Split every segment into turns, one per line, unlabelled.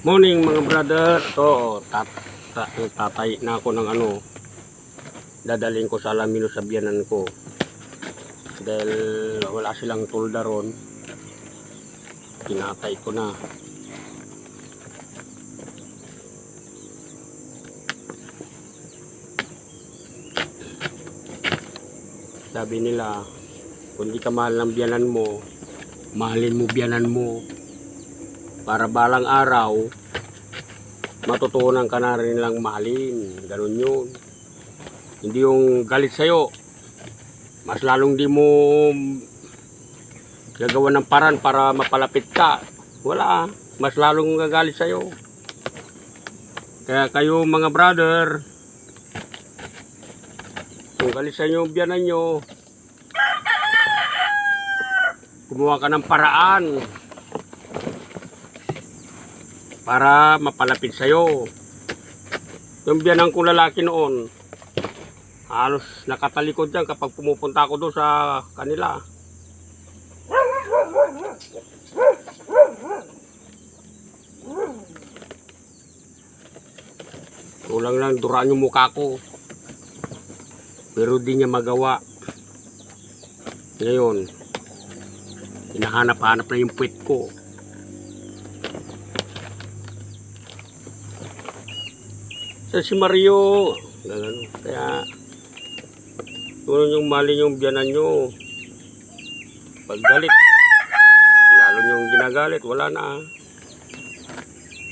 Morning mga brother. To, tat, tat, tatay na ako ng ano. Dadalhin ko sa Alamino sa biyanan ko. Dahil wala silang tulda ron. Tinatay ko na. Sabi nila, kung di ka mahal ng biyanan mo, mahalin mo biyanan mo para balang araw matutunan ka na rin lang mahalin. Ganun yun. Hindi yung galit sa'yo. Mas lalong di mo gagawa ng paran para mapalapit ka. Wala. Mas lalong gagalit sa'yo. Kaya kayo mga brother kung galit sa inyo biyanan nyo gumawa ka ng paraan para mapalapit sa'yo. Yung biyanan kong lalaki noon, halos nakatalikod yan kapag pumupunta ako doon sa kanila. Kulang lang duraan yung mukha ko. Pero di niya magawa. Ngayon, hinahanap-hanap na yung puwet ko. Sa si Mario, ganun. Kaya, kung yung mali yung biyanan nyo, pag galit, lalo yung ginagalit, wala na.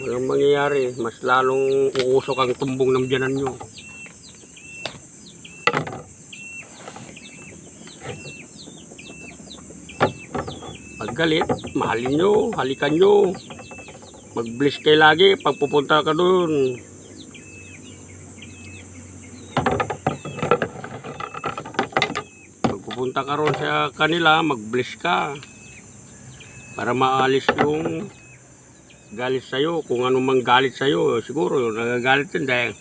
Walang mangyayari, mas lalong uusok ang tumbong ng biyanan nyo. Pag galit, mahalin nyo, halikan nyo. Mag-bliss kayo lagi pag pupunta ka doon. Pag pupunta ka ron sa kanila, mag-bliss ka. Para maalis yung galit sa'yo. Kung ano mang galit sa'yo, siguro nagagalit yun dahil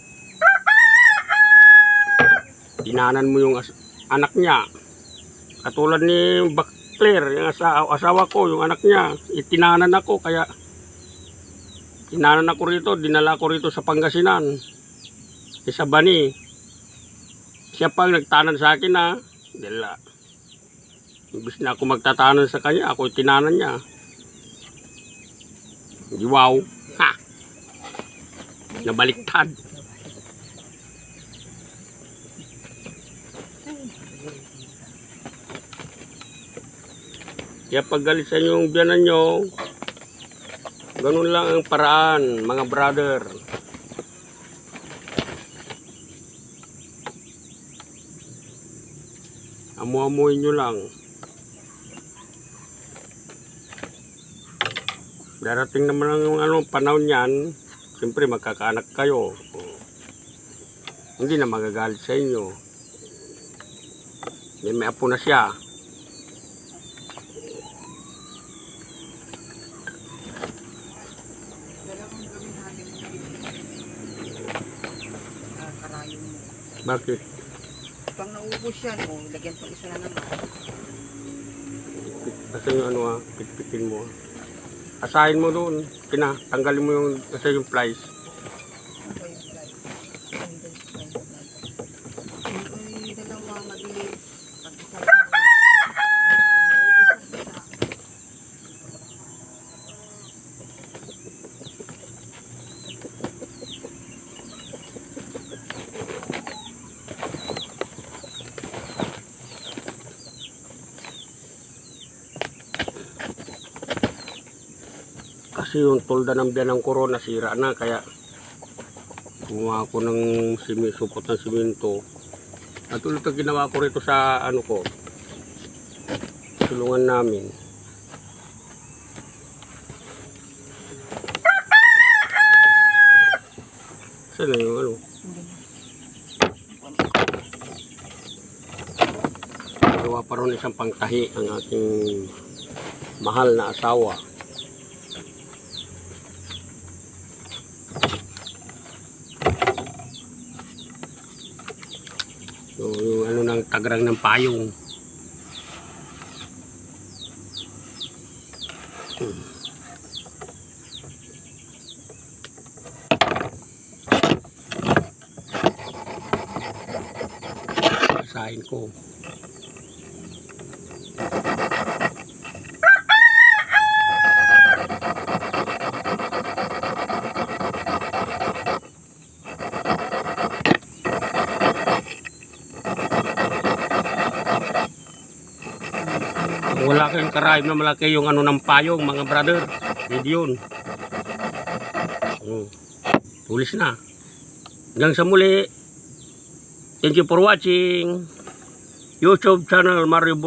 tinanan mo yung anak niya. Katulad ni Bakler, yung asawa, asawa ko, yung anak niya, itinanan ako kaya tinanan ako rito, dinala ko rito sa Pangasinan. Sa Bani. Siya pang nagtanan sa akin na, dahil ah, imbis na ako magtatanan sa kanya, ako tinanan niya. Di wow. Ha! Nabaliktad. Kaya pag galit sa inyo yung biyanan nyo, ganun lang ang paraan, mga brother. Amu-amuin nyo lang. Darating naman ang ano, panahon yan, siyempre magkakaanak kayo. O, Hindi na magagalit sa inyo. May, may apo na siya.
Mo.
Bakit?
Pag naubos yan, oh, lagyan pa isa na naman.
Kasi yung ano ah, pitpitin mo. ah. Asahin mo doon. Kina, tanggalin mo yung, kasi yung flies.
Ay, dalawa, mabilis. Pag isa na naman. Pag naubos ang isa.
Kasi yung tulda ng biyan ng corona, sira na. Kaya, gumawa ako ng simi, supot ng simento. At ulit ang ginawa ko rito sa ano ko, tulungan namin. Saan na yung ano? Gawa pa ron isang pangtahi ang aking mahal na asawa. tagrang ng payong hmm. sain ko wala kayong karayom na malaki yung ano ng payong mga brother. Hindi yun. Oh, tulis na. Hanggang sa muli. Thank you for watching. YouTube channel Mario Bur